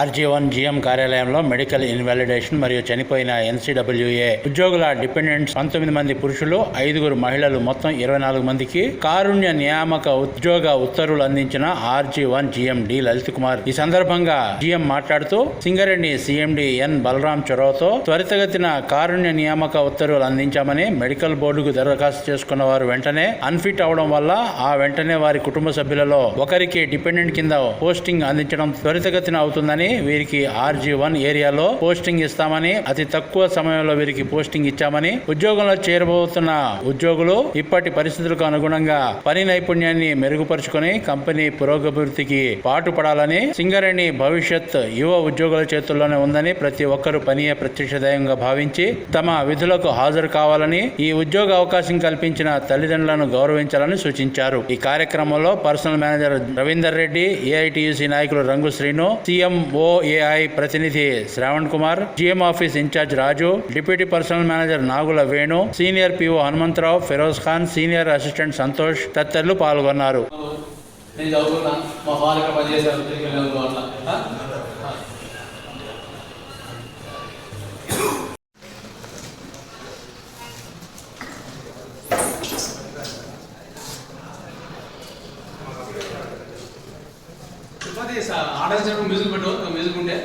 RG one GM కార్యాలయంలో medical invalidation మరియు చనిపోయిన ఎన్సీడబ్ల్యూఏ ఉద్యోగుల డిపెండెంట్స్ పంతొమ్మిది మంది పురుషులు ఐదుగురు మహిళలు మొత్తం ఇరవై నాలుగు మందికి కారుణ్య నియామక ఉద్యోగ ఉత్తర్వులు అందించిన RG one GM D Lalit Kumar. ఈ సందర్భంగా జిఎం మాట్లాడుతూ సింగరెడ్డి సిఎండి ఎన్ బలరాం చొరవతో త్వరితగతిన కారుణ్య నియామక ఉత్తర్వులు అందించామని మెడికల్ బోర్డుకు దరఖాస్తు చేసుకున్న వారు వెంటనే అన్ఫిట్ అవడం వల్ల ఆ వెంటనే వారి కుటుంబ సభ్యులలో ఒకరికి డిపెండెంట్ కింద పోస్టింగ్ అందించడం త్వరితగతిన అవుతుందని వీరికి ఆర్జీ వన్ ఏరియాలో పోస్టింగ్ ఇస్తామని అతి తక్కువ సమయంలో వీరికి పోస్టింగ్ ఇచ్చామని ఉద్యోగంలో చేరబోతున్న ఉద్యోగులు ఇప్పటి పరిస్థితులకు అనుగుణంగా పని నైపుణ్యాన్ని మెరుగుపరుచుకొని కంపెనీ పురోగభివృద్ధికి పాటుపడాలని సింగరేణి భవిష్యత్ యువ ఉద్యోగుల చేతుల్లోనే ఉందని ప్రతి ఒక్కరూ పనియే ప్రత్యక్షదాయంగా భావించి తమ విధులకు హాజరు కావాలని ఈ ఉద్యోగ అవకాశం కల్పించిన తల్లిదండ్రులను గౌరవించాలని సూచించారు. ఈ కార్యక్రమంలో personal manager Ravinder Reddy AITUC నాయకులు రంగు శ్రీను సీఎం ఓఏఐ ప్రతినిధి Shravan Kumar GM office incharge Raju deputy personal manager Nagula Venu senior PO Hanumantharao Firoz Khan senior assistant Santosh తదితరులు పాల్గొన్నారు. నేను చదువుకున్నా మా ఫాదర్ ఇక్కడ పనిచేశారు తిరిగి వెళ్ళాను అట్లా ఆర్డర్ చేయడం మ్యూజిక్ పెట్టు మ్యూజిక్ ఉంటే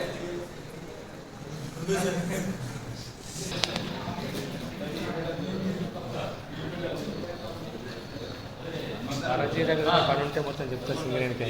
అరజీ దగ్గర పని ఉంటే మొత్తం చెప్తా సింగరేణికి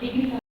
degree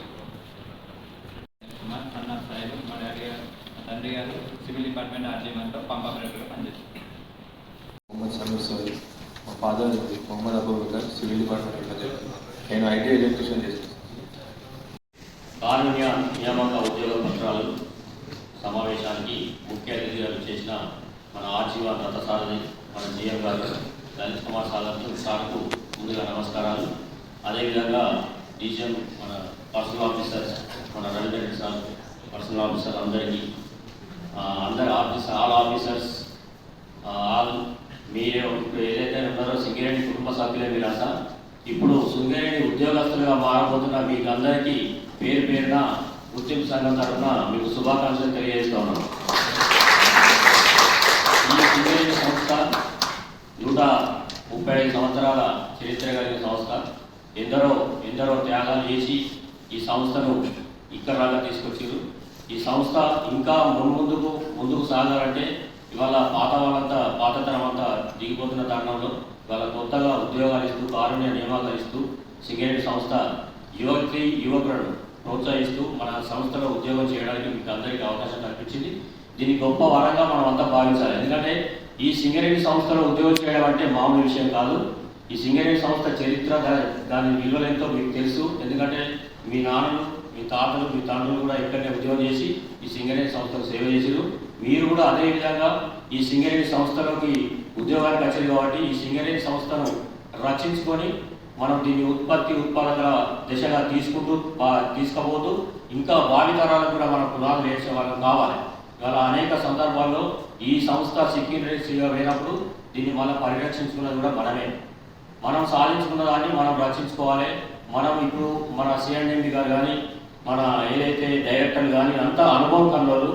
నేను ఐటీ ఎడ్యుకేషన్ చేస్తాను కారుణ్య నియామక ఉద్యోగ పత్రాలు సమావేశానికి ముఖ్య అతిథిగా చేసిన మన ఆర్జీవన్ రథసారథి మన జీఎం గారు లలిత్ కుమార్ సాగర్ సార్కు ముందుగా నమస్కారాలు. అదేవిధంగా డీజీఎం మన పర్సనల్ ఆఫీసర్స్ మన రవిరెడ్డి సార్ పర్సనల్ ఆఫీసర్ అందరికీ అందరి ఆఫీసర్ ఆల్ ఆఫీసర్స్ ఆల్ మీరే ఇప్పుడు ఏదైతే ఉన్నారో సింగరేణి కుటుంబ సభ్యులే మీరు ఇప్పుడు శృంగేరి ఉద్యోగస్తులుగా మారబోతున్న మీకు అందరికీ పేరు పేరున ఉద్యమ సంఘం తరఫున మీకు శుభాకాంక్షలు తెలియజేస్తా ఉన్నాను. ఈ శృంగేరి సంస్థ నూట ముప్పై ఐదు సంవత్సరాల చరిత్ర కలిగిన సంస్థ. ఎందరో ఎందరో త్యాగాలు చేసి ఈ సంస్థను ఇక్కడ రాగా తీసుకొచ్చారు ఈ సంస్థ ఇంకా మున్ముందుకు ముందుకు సాగాలంటే ఇవాళ పాత వాళ్ళంతా పాతతరం అంతా దిగిపోతున్న తరుణంలో వాళ్ళ కొత్తగా ఉద్యోగాలు ఇస్తూ కారుణ్య నియమాలు ఇస్తూ సింగరేణి సంస్థ యువతి యువకులను ప్రోత్సహిస్తూ మన సంస్థలో ఉద్యోగం చేయడానికి మీకు అందరికీ అవకాశం కల్పించింది. దీన్ని గొప్ప వరంగా మనం అంతా భావించాలి. ఎందుకంటే ఈ సింగరేణి సంస్థలో ఉద్యోగం చేయడం అంటే మామూలు విషయం కాదు. ఈ సింగరేణి సంస్థ చరిత్ర దా- దాని విలువలేంతో మీకు తెలుసు. ఎందుకంటే మీ నాన్నలు మీ తాతలు మీ తండ్రులు కూడా ఇక్కడనే ఉద్యోగం చేసి ఈ సింగరేణి సంస్థకు సేవ చేసారు మీరు కూడా అదే విధంగా ఈ సింగరేణి సంస్థలోకి ఉద్యోగానికి వచ్చింది కాబట్టి ఈ సింగరేణి సంస్థను రక్షించుకొని మనం దీన్ని ఉత్పత్తి ఉత్పాదకల దిశగా తీసుకుంటూ తీసుకపోతూ తీసుకుపోతూ ఇంకా భావితరాలకు కూడా మనం పునాదులు వేసే వాళ్ళం కావాలి. ఇవాళ అనేక సందర్భాల్లో ఈ సంస్థ సెక్యూరిటీగా పోయినప్పుడు దీన్ని మనం పరిరక్షించుకున్నది కూడా మనమే. మనం సాధించుకున్న దాన్ని మనం రక్షించుకోవాలి. మనం ఇప్పుడు మన సిఎండి గారు కానీ మన ఏదైతే డైరెక్టర్లు కానీ అంతా అనుభవం కన్నోళ్ళు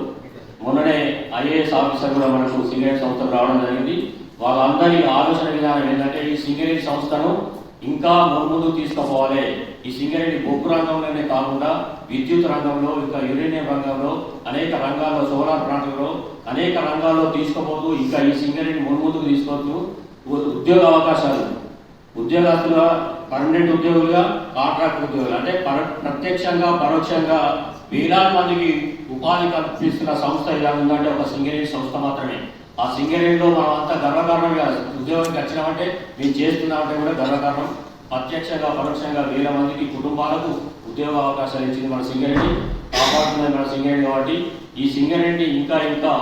మొన్ననే ఐఏఎస్ ఆఫీసర్ కూడా మనకు సింగరేట్ సంస్థకు రావడం జరిగింది. వాళ్ళందరి ఆలోచన విధానం ఏంటంటే ఈ సింగరేట్ సంస్థను ఇంకా ముందు తీసుకుపోవాలి. ఈ సింగరేణి బొగ్గు రంగంలోనే కాకుండా విద్యుత్ రంగంలో ఇంకా యురేనియం రంగంలో అనేక రంగాల్లో సోలార్ ప్లాంట్లలో అనేక రంగాల్లో తీసుకుపోతూ ఇంకా ఈ సింగరేణి ముందుకు తీసుకోవచ్చు ఉద్యోగ అవకాశాలు. ఉద్యోగస్తులుగా పర్మనెంట్ ఉద్యోగులుగా కాంట్రాక్ట్ ఉద్యోగులు. అంటే పర- ప్రత్యక్షంగా పరోక్షంగా వేలాది మందికి ఉపాధి కల్పిస్తున్న సంస్థ ఇలా ఉందంటే ఒక సింగరేణి సంస్థ మాత్రమే. ఆ సింగరేణిలో మనం అంతా గర్వకారణంగా ఉద్యోగానికి వచ్చినామంటే మేము చేస్తున్నామంటే కూడా గర్వకారణం. ప్రత్యక్షంగా పరోక్షంగా వేల మందికి కుటుంబాలకు ఉద్యోగ అవకాశాలు ఇచ్చింది మన సింగరేణి. కాపాడుతున్నది మన సింగరేణి కాబట్టి ఈ సింగరేణి ఇంకా ఇంకా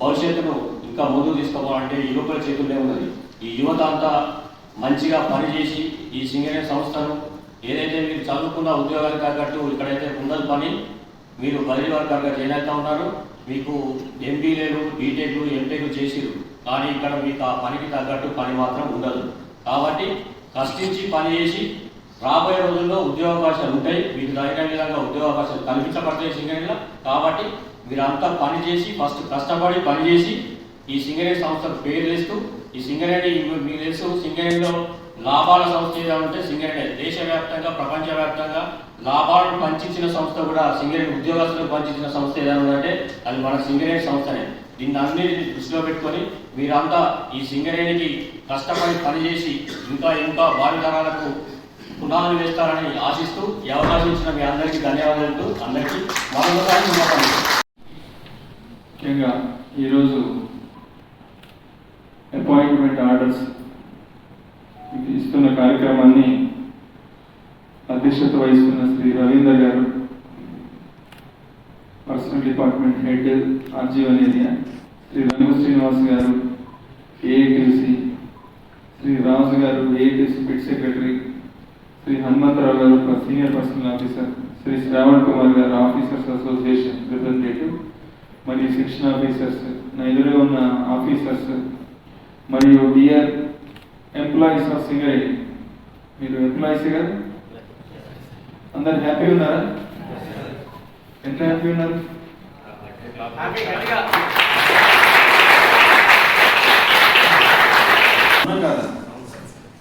భవిష్యత్తును ఇంకా ముందుకు తీసుకోవాలంటే యువకుల చేతుల్లో ఉన్నది. ఈ యువత అంతా మంచిగా పనిచేసి ఈ సింగరేణి సంస్థను ఏదైతే మీరు చదువుకున్న ఉద్యోగాలు తగ్గట్టు ఇక్కడైతే ఉన్నది పని మీరు బదిలీ వర్గాలుగా చేనేస్తా ఉన్నారు. మీకు ఎంబీఏలు బీటెక్లు ఎంటెక్లు చేసిరు. కానీ ఇక్కడ మీకు ఆ పనికి తగ్గట్టు పని మాత్రం ఉండదు. కాబట్టి కష్టించి పని చేసి రాబోయే రోజుల్లో ఉద్యోగ అవకాశాలు ఉంటాయి. మీకు తగిన విధంగా ఉద్యోగ కల్పించబడతాయి సింగరేణిలో. కాబట్టి మీరంతా పని చేసి ఫస్ట్ కష్టపడి పని చేసి ఈ సింగరేణి సంస్థకు పేరు తెస్తూ ఈ సింగరేణి మీకు తెలుసు సింగరేణిలో లాభాల సంస్థ ఏదైనా ఉంటే సింగరేణి. దేశవ్యాప్తంగా ప్రపంచవ్యాప్తంగా లాభాలను పంచించిన సంస్థ కూడా సింగరేణి ఉద్యోగస్తులకు పంచించిన సంస్థ ఏదైనా అది మన సింగరేణి సంస్థనే. దీన్ని అన్నిటిని దృష్టిలో పెట్టుకొని మీరంతా ఈ సింగరేణికి కష్టపడి పనిచేసి ఇంకా ఇంకా భావి తరాలకు పునాదులు వేస్తారని ఆశిస్తూ ఈ అవకాశం ఇచ్చిన మీ అందరికీ ధన్యవాదాలు అందరికీ మరొకసారి ముఖ్యంగా ఈరోజు అపాయింట్మెంట్ ఆర్డర్స్ ఇస్తున్న కార్యక్రమాన్ని అధ్యక్షత వహిస్తున్న Shri Ravinder garu personal department head RG one area Shri Rangu Srinivas garu AITC Shri Raju garu AITC bit secretary Shri Hanumantharao garu senior personal officer Shri Shravan Kumar garu officers association representative మరియు శిక్షణ officers నా ఎదురుగా ఉన్న officers మరియు DR employees of Singareni మీరు employees కదా? అందరు happy ఉన్నారా? ఎంత హ్యాపీ ఉన్నారు? కాదా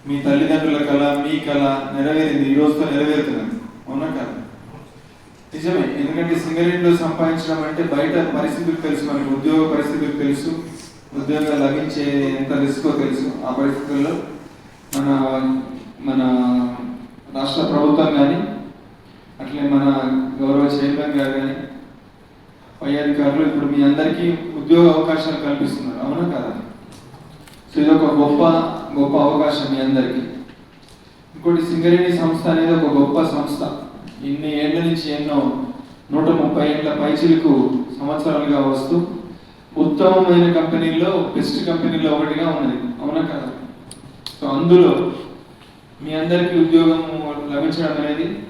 మీ తల్లిదండ్రుల కళ మీ కళ నెరవేరింది ఈ రోజుతో నెరవేరుతున్నది అవునా కాదు? నిజమే ఎందుకంటే సింగరేణిలో సంపాదించడం అంటే బయట పరిస్థితులు తెలుసు మనకి ఉద్యోగ పరిస్థితులు తెలుసు. ఉద్యోగాలు లభించే ఎంత రిస్కో తెలుసు? ఆ పరిస్థితుల్లో మన మన రాష్ట్ర ప్రభుత్వం కానీ అట్లే మన గౌరవ చైర్మన్ గారు కానీ పై అధికారులు ఇప్పుడు మీ అందరికీ ఉద్యోగ అవకాశాలు కల్పిస్తున్నారు. అవునా కదా? సో ఇది ఒక గొప్ప గొప్ప అవకాశం మీ అందరికీ. ఇంకోటి సింగరేణి సంస్థ అనేది ఒక గొప్ప సంస్థ. ఇన్ని ఏళ్ళ నుంచి ఎన్నో నూట ముప్పై ఏళ్ళ పైచిలకు సంవత్సరాలుగా వస్తూ ఉత్తమమైన కంపెనీల్లో బెస్ట్ కంపెనీలో ఒకటిగా ఉన్నది. అవునా కదా? సో అందులో మీ అందరికీ ఉద్యోగం లభించడం అనేది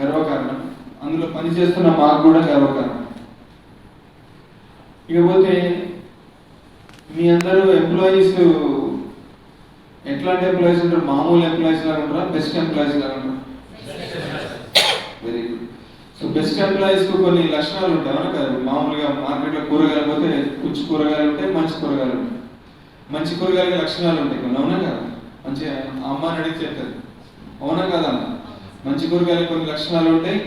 గర్వకారణం. అందులో పనిచేస్తున్న మాకు కూడా గర్వకారణం. ఇకపోతే మీ అందరూ ఎంప్లాయీస్ ఎట్లాంటి ఎంప్లాయీస్ ఉంటారు? మామూలు ఎంప్లాయీస్ లాగా ఉంటారా? బెస్ట్ ఎంప్లాయీస్ లాగా ఉంటారా? సో బెస్ట్ ఎంప్లాయీస్కు కొన్ని లక్షణాలు ఉంటాయి. అవునా కదా మామూలుగా మార్కెట్లో కూరగాయలు పోతే కుచ్చు కూరగాయలు ఉంటాయి మంచి కూరగాయలు ఉంటాయి. మంచి కూరగాయలకి లక్షణాలు ఉంటాయి. కొన్ని అవునా కదా? మంచిగా అమ్మని అడిగి చెప్తారు. అవునా కదా? మంచి కూరగాయలకు కొన్ని లక్షణాలు ఉంటాయి.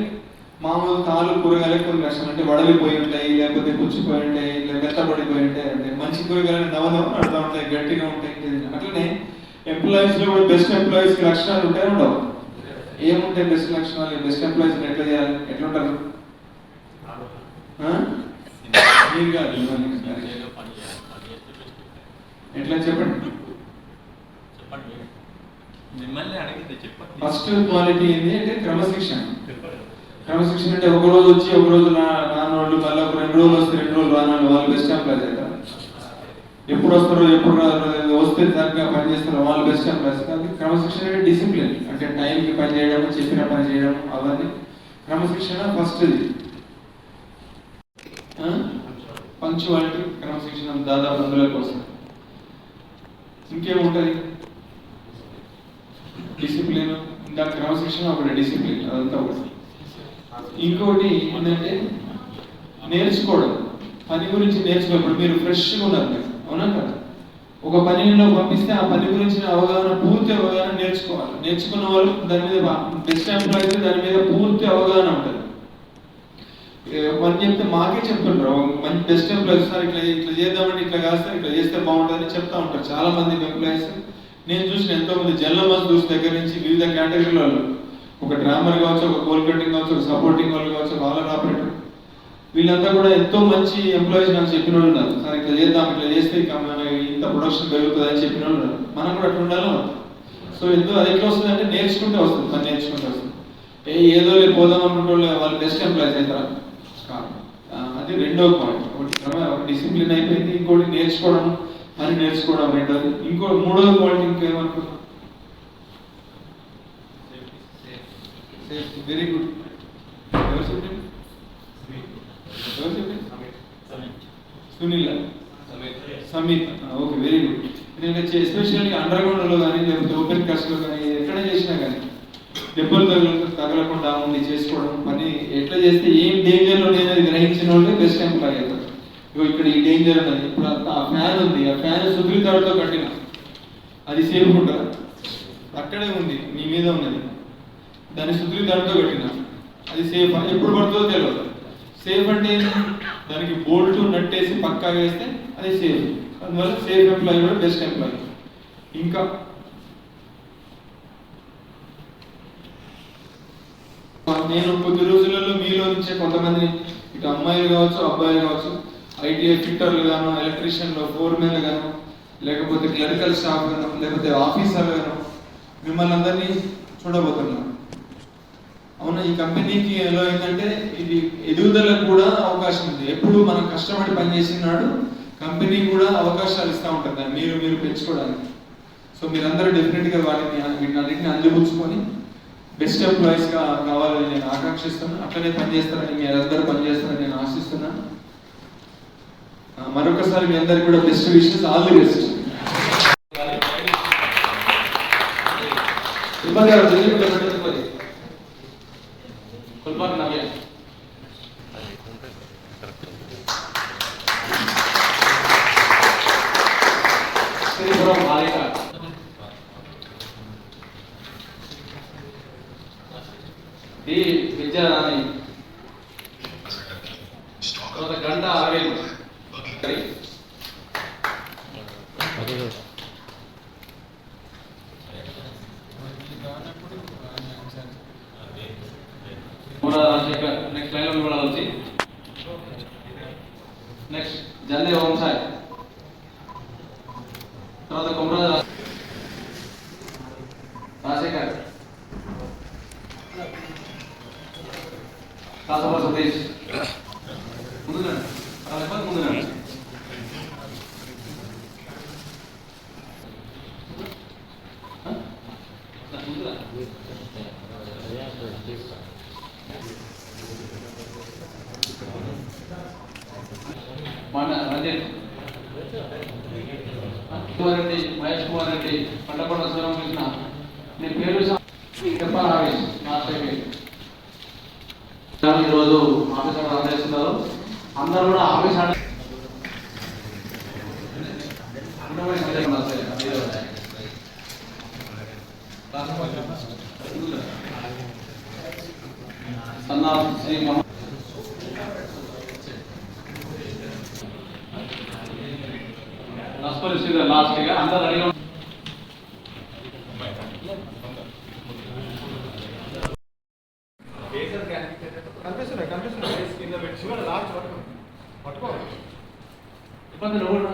మామూలు తాలు కూరగాయలకు కొన్ని లక్షణాలు అంటే వడలిపోయి ఉంటాయి లేకపోతే పుచ్చిపోయి ఉంటాయి లేదా మెత్తబడిపోయి ఉంటాయి అంటే మంచి కూరగాయలు నవనవ నడుతూ ఉంటాయి గట్టిగా ఉంటాయి. అట్లనే ఎంప్లాయీస్లో కూడా బెస్ట్ ఎంప్లాయీస్ లక్షణాలు ఉంటాయి ఉండవు? ఏముంటాయి బెస్ట్ లక్షణాలు బెస్ట్ ఎంప్లాయీస్ ఎట్లా చేయాలి? ఎట్లా ఉంటారు? మీరు కాదు. ఎట్లా చెప్పండి? చెప్పండి. మీరు. మిమ్మల్ని అడిగింది చెప్పండి. ఫస్ట్ క్వాలిటీ ఏంటి అంటే క్రమశిక్షణ. క్రమశిక్షణ అంటే ఒక రోజు వచ్చి ఒక రోజు నా నాన్నోళ్ళు మళ్ళీ ఒక రెండు రోజులు వస్తే రెండు రోజులు రానోళ్ళు వాళ్ళు బెస్ట్ ఎంప్లాయీస్ అవుతారు ఎప్పుడు వస్తారో ఎప్పుడు వస్తే సరిగ్గా పని చేస్తారు వాళ్ళు బెస్ట్ ఎంప్లాయీస్ కాదు క్రమశిక్షణ అంటే డిసిప్లిన్ అంటే టైంకి పని చేయడం చెప్పిన పని చేయడం అవన్నీ క్రమశిక్షణ ఫస్ట్ ఇది పంక్చువాలిటీ క్రమశిక్షణ దాదాపు అందులోకి వస్తుంది. ఇంకేముంటుంది? డిసిప్లిన్ ఇంకా క్రమశిక్షణ ఒకటి డిసిప్లిన్ అదంతా ఒకటి ఇంకోటి ఏంటంటే నేర్చుకోవడం. పని గురించి నేర్చుకోవడం. ఇప్పుడు మీరు ఫ్రెష్గా ఉన్నారు మీరు. అవునా కదా ఒక పనిలో పంపిస్తే ఆ పని గురించిన అవగాహన పూర్తి అవగాహన నేర్చుకోవాలి. నేర్చుకున్న వాళ్ళు దాని మీద బెస్ట్ ఎంప్లాయీస్ దాని మీద పూర్తి అవగాహన ఉంటుంది. ఏ, పని చెప్తే మాకే చెప్తుంటారు ఒక మంచి బెస్ట్ ఎంప్లాయీస్ సార్ ఇట్లా ఇట్లా చేద్దామంటే ఇట్లా కాదు సార్ ఇట్లా చేస్తే బాగుంటుందని చెప్తా ఉంటారు చాలా మంది ఎంప్లాయీస్ నేను చూసిన ఎంతో మంది జనరల్ మజ్దూర్స్ దగ్గర నుంచి వివిధ కేటగిరీల వాళ్ళు ఒక డ్రామర్ కావచ్చు ఒక కోల్ కటింగ్ కావచ్చు ఒక సపోర్టింగ్ వాళ్ళు కావచ్చు ఒక ఆలర్ ఆపరేటర్ వీళ్ళంతా కూడా ఎంతో మంచి ఎంప్లాయీస్ నాకు చెప్పిన వాళ్ళు ఉన్నారు. సార్ ఇట్లా చేద్దాం ఇట్లా చేస్తే ఇంత ప్రొడక్షన్ పెరుగుతుంది అని చెప్పిన వాళ్ళు ఉన్నారు. మనం కూడా అట్లా ఉండాలి? సో ఎంతో అది ఎట్లా వస్తుంది అంటే నేర్చుకుంటే వస్తుంది మనం నేర్చుకుంటే వస్తుంది. ఏ ఏదో లేదు పోదాం అనుకుంటే వాళ్ళు బెస్ట్ ఎంప్లాయీస్ అవుతారా? అది రెండో పాయింట్ ఒకటి ఒక డిసిప్లిన్ అయిపోయింది ఇంకోటి నేర్చుకోవడం అని నేర్చుకోవడం రెండోది. ఇంకో మూడో పాయింట్ ఇంకేమనుకున్నాం సేఫ్టీ వెరీ గుడ్ ఎవరు చెప్పండి Sunil Samit okay very good నేను ఎస్పెషల్లీ అండర్ గ్రౌండ్లో కానీ లేకపోతే ఓపెన్ కాస్ట్లో కానీ ఎక్కడ చేసినా కానీ దెబ్బలు తగల తగలకుండా ఉంది చేసుకోవడం పని ఎట్లా చేస్తే ఏం డేంజర్లో లేదని గ్రహించిన వాళ్ళే బెస్ట్ ఎంప్లాయ్ అవుతారు ఇగో ఇక్కడ ఈ డేంజర్ ఉన్నది ఇప్పుడు ఆ- ఫ్యాన్ ఉంది ఆ ఫ్యాన్ సుగ్రీతాడుతో కట్టిన అది సేఫ్ ఉంటుందా అక్కడే ఉంది మీ మీద ఉన్నది దాన్ని సుగ్రీతాడుతో కట్టిన అది సేఫ్ ఎప్పుడు పడుతుందో తెలియదు సేఫ్ అంటే దానికి బోల్ట్ నట్టేసి పక్కా వేస్తే అది సేఫ్. అందువల్ల సేఫ్ ఎంప్లాయీ కూడా బెస్ట్ ఎంప్లాయీ. ఇంకా నేను కొద్ది రోజులలో మీలో నుంచే కొంతమంది ఇటు అమ్మాయిలు కావచ్చు అబ్బాయిలు కావచ్చు ఐటీఐ ఫిట్టర్లు గాను ఎలక్ట్రీషియన్లు ఫోర్మెన్లు గాను లేకపోతే క్లరికల్ స్టాఫ్ గాను లేకపోతే ఆఫీసర్లు గాను మిమ్మల్ని అందరినీ చూడబోతున్నాను. ఈ కంపెనీకి ఎలా అయిందంటే ఇది ఎదుగుదలకు కూడా అవకాశం ఉంది. ఎప్పుడు మనం కష్టపడి పనిచేసినాడు కంపెనీ కూడా అవకాశాలు ఇస్తూ ఉంటుంది. మీరు మీరు పెంచుకోవడానికి. సో మీరందరూ డెఫినెట్గా వాటిని వీటినన్నింటిని అందిపుచ్చుకొని బెస్ట్ ఎంప్లాయీస్గా కావాలని నేను ఆకాంక్షిస్తున్నాను అట్లనే పనిచేస్తారని మీరందరూ పనిచేస్తారని నేను ఆశిస్తున్నాను మరొకసారి మీ అందరికి కూడా best wishes. All the best ఇబ్బంది డి విద్యారాణి తర్వాత గంట అరవింద్ నెక్స్ట్ లైన్ కూడా వచ్చి. నెక్స్ట్ జల్లే ఓం సాయి. తర్వాత కుమరాజ రాజశేఖర్. రాజశేఖర్ కాసప సతీష్ ముందునండి వాళ్ళ ముందునండి ముందురా మన రంజిత్ కుమార్ రెడ్డి మహేష్ కుమార్ రెడ్డి పండకొండ శివరామకృష్ణ నీ పేరు చెప్పాలి ఆవేశ్ మాస్టర్ పేరు ఈరోజు ఆఫీస్ ఆర్డర్ అందరూ కూడా ఆఫీస్ ఆర్డర్ అందరూ సందేహం ఉన్నారు సార్. ఈరోజు. సన్నా శ్రీ మహమ్మద్ నస్పరి శ్రీధర్ లాస్ట్గా అందరు రెడీగా కనిపిస్తున్నాయి కనిపిస్తున్నాయి కింద పెట్టి చివరి లాస్ట్ వరకు పట్టుకో ఇబ్బంది నువ్వు కూడా.